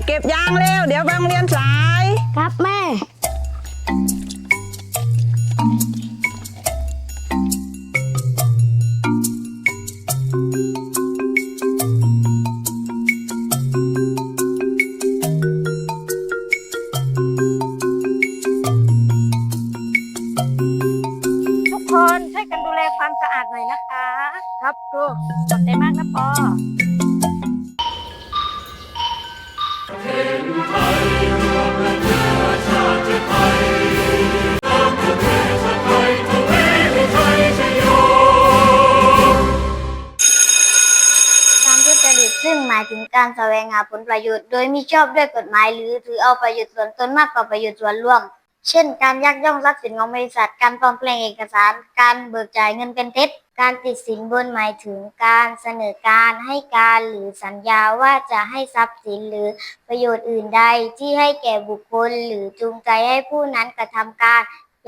บเก็บยางเร็ว เดี๋ยวไปโรงเรียนสาย ครับแม่ ทุกคนช่วยกันดูแลความสะอาดหน่อยนะคะ ครับครูขอบใจมากนะปอ การแสวงหาผลประโยชน์ โดยมิชอบด้วยกฎหมายหรือถือเอาประโยชน์ส่วนตนมากกว่าประโยชน์ส่วนรวม เช่น การยักย่อกทรัพย์สินของบริษัท การปลอมแปลงเอกสาร การเบิกจ่ายเงินเป็นเท็จ การติดสินบนหมายถึงการเสนอการให้การหรือสัญญาว่าจะให้ทรัพย์สินหรือประโยชน์อื่นใดที่ให้แก่บุคคล หรือจูงใจให้ผู้นั้นกระทำการ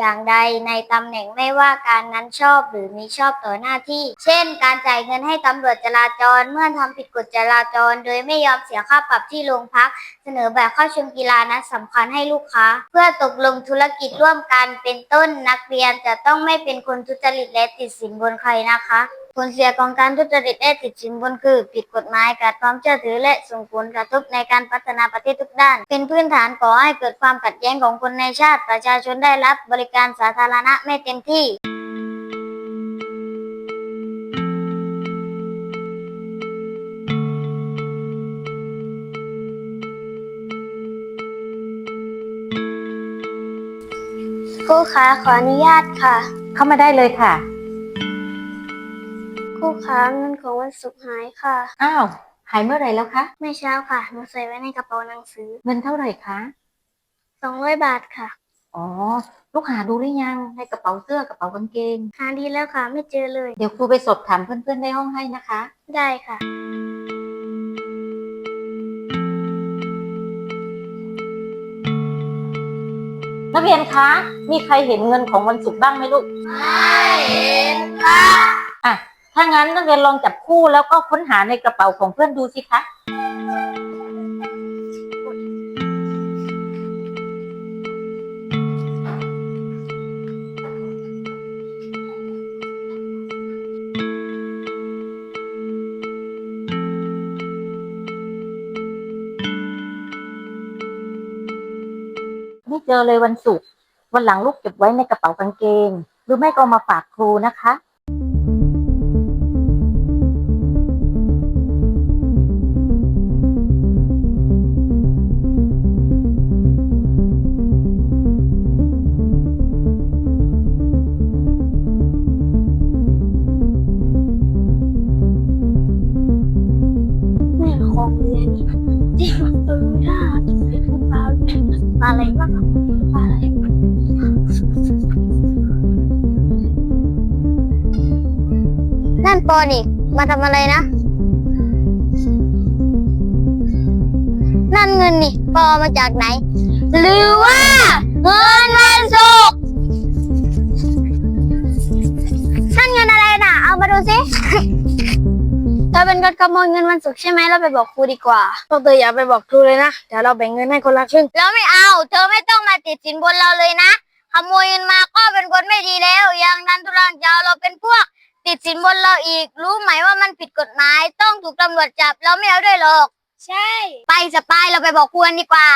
อย่างใดในตำแหน่งไม่ว่าการนั้นชอบหรือมิชอบต่อหน้าที่ เช่น การจ่ายเงินให้ตำรวจจราจรเมื่อทำผิดกฎจราจร โดยไม่ยอมเสียค่าปรับที่โรงพัก เสนอแบบเข้าชมกีฬานัดสำคัญให้ลูกค้า เพื่อตกลงธุรกิจร่วมกันเป็นต้นนักเรียนจะต้องไม่เป็นคนทุจริตและติดสินบนใครนะคะ ผลเสียของการทุจริตและติดสินบนคือ ผิดกฎหมายขาดความเชื่อถือและส่งผลกระทบในการพัฒนาประเทศทุกด้าน เป็นพื้นฐานก่อให้เกิดความขัดแย้งของคนในชาติ ประชาชนได้รับบริการสาธารณะไม่เต็มที่ครูขาขออนุญาตค่ะ เข้ามาได้เลยค่ะ ครูขาเงินของวันศุกร์หายค่ะ อ้าว หายเมื่อไหร่แล้วคะไม่เช้าค่ะหนูใส่ไว้ในกระเป๋าหนังสือเงินเท่าไหร่คะสองร้อยบาทค่ะ อ๋อ ลูกหาดูหรือยังในกระเป๋าเสื้อกระเป๋ากางเกง หาดีแล้วค่ะไม่เจอเลย เดี๋ยวครูไปสอบถามเพื่อนๆในห้องให้นะคะ ได้ค่ะ นักเรียนคะ มีใครเห็นเงินของวันศุกร์บ้างไหมลูก ไม่เห็นค่ะ อะ ถ้างั้นนักเรียนลองจับคู่แล้วก็ค้นหาในกระเป๋าของเพื่อนดูสิคะ ไม่เจอเลยวันศุกร์วันหลังลูกเก็บไว้ในกระเป๋ากางเกง หรือไม่ก็เอามาฝากครูนะคะ ปอนี่ มาทำอะไรนะ นั่นเงินนี่ปอมาจากไหน หรือว่า เงินวันศุกร์นั่นเงินอะไรน่ะ เอามาดูสิเธอเป็นคนขโมยเงินวันศุกร์ใช่ไหมเราไปบอกครูดีกว่า พวกเธออย่าไปบอกครูเลยนะ เดี๋ยวเราแบ่งเงินให้คนละครึ่งเราไม่เอา เธอไม่ต้องมาติดสินบนเราเลยนะ ขโมยเงินมาก็เป็นคนไม่ดีแล้ว ยังดันทุรังจะเอาเราเป็นพวกติด สินบนเราอีก รู้ไหมว่ามันผิดกฎหมาย ต้องถูกตำรวจจับเราไม่เอาด้วยหรอก ใช่ ไปสปายเราไปบอกครูกันดีกว่า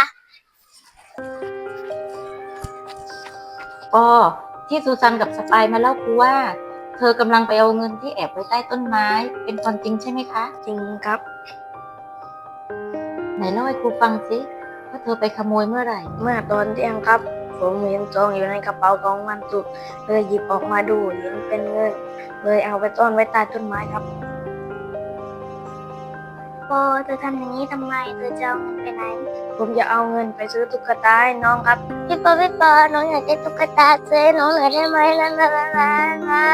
ก็ที่ซูซันกับสปายมาเล่าครูว่า เธอกำลังไปเอาเงินที่แอบไว้ใต้ต้นไม้ เป็นความจริงใช่ไหมคะ จริงครับ ไหนเล่าให้ครูฟังสิว่าเธอไปขโมยเมื่อไหร่ เมื่อตอนเที่ยงครับ ผมเห็นซองอยู่ในกระเป๋าของวันศุกร์เลยหยิบออกมาดูเห็นเป็นเงิน เลยเอาไปซ่อนไว้ใต้ต้นไม้ครับปอเธอทำอย่างนี้ทำไมเธอจะเอาเงินไปไหน ผมจะเอาเงินไปซื้อตุ๊กตาให้น้องครับพี่ปอพี่ปอน้องอยากได้ตุ๊กตาซื้อให้น้องหน่อยได้ไหมล่ะล่ะล่ะล่ะล่ะ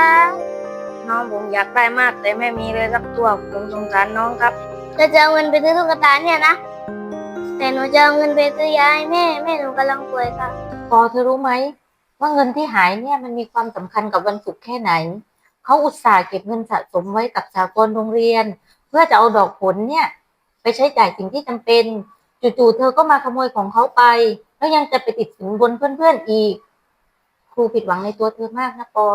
น้องผมอยากได้มากแต่ไม่มีเลยสักตัวผมสงสารน้องครับเธอจะเอาเงินไปซื้อตุ๊กตาเนี่ยนะ แต่หนูจะเอาเงินไปซื้อยาให้แม่ แม่หนูกำลังป่วยค่ะ พอเธอรู้ไหม ว่าเงินที่หายเนี่ยมันมีความสำคัญกับวันศุกร์แค่ไหน เขาอุตส่าห์เก็บเงินสะสมไว้กับสากลโรงเรียน เพื่อจะเอาดอกผลเนี่ย ไปใช้จ่ายสิ่งที่จำเป็น จู่ๆเธอก็มาขโมยของเขาไป แล้วยังจะไปติดสินบนเพื่อนๆอีก ครูผิดหวังในตัวเธอมากนะปอ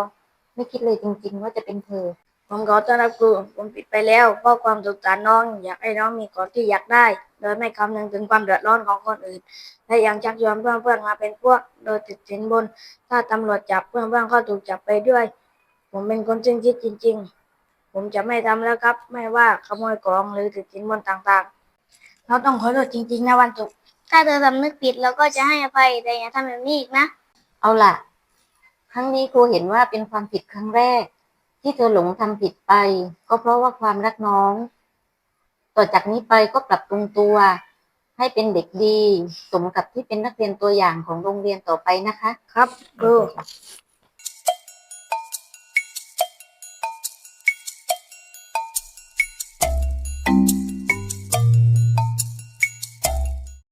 ไม่คิดเลยจริง ๆ ว่าจะเป็นเธอ ผมขอต้อนรับครูผมผิดไปแล้วเพราะความสงสารน้อง อยากให้น้องมีของที่อยากได้ โดยไม่คำนึงถึงความเดือดร้อนของคนอื่น และยังชักชวนเพื่อนๆมาเป็นพวก โดยติดสินบน ถ้าตำรวจจับเพื่อนๆก็ถูกจับไปด้วย ผมเป็นคนสิ้นคิดจริง ๆ ผมจะไม่ทำแล้วครับ ไม่ว่าขโมยของหรือติดสินบนต่างๆ เราต้องขอโทษจริง ๆ นะวันศุกร์ถ้าเธอสำนึกผิดเราก็จะให้อภัยแต่อย่าทำแบบนี้อีกนะ เอาล่ะ ครั้งนี้ครูเห็นว่าเป็นความผิดครั้งแรก ที่เธอหลงทำผิดไป ก็เพราะว่าความรักน้อง ต่อจากนี้ไปก็ปรับปรุงตัว ให้เป็นเด็กดี สมกับที่เป็นนักเรียนตัวอย่างของโรงเรียนต่อไปนะคะ ครับครู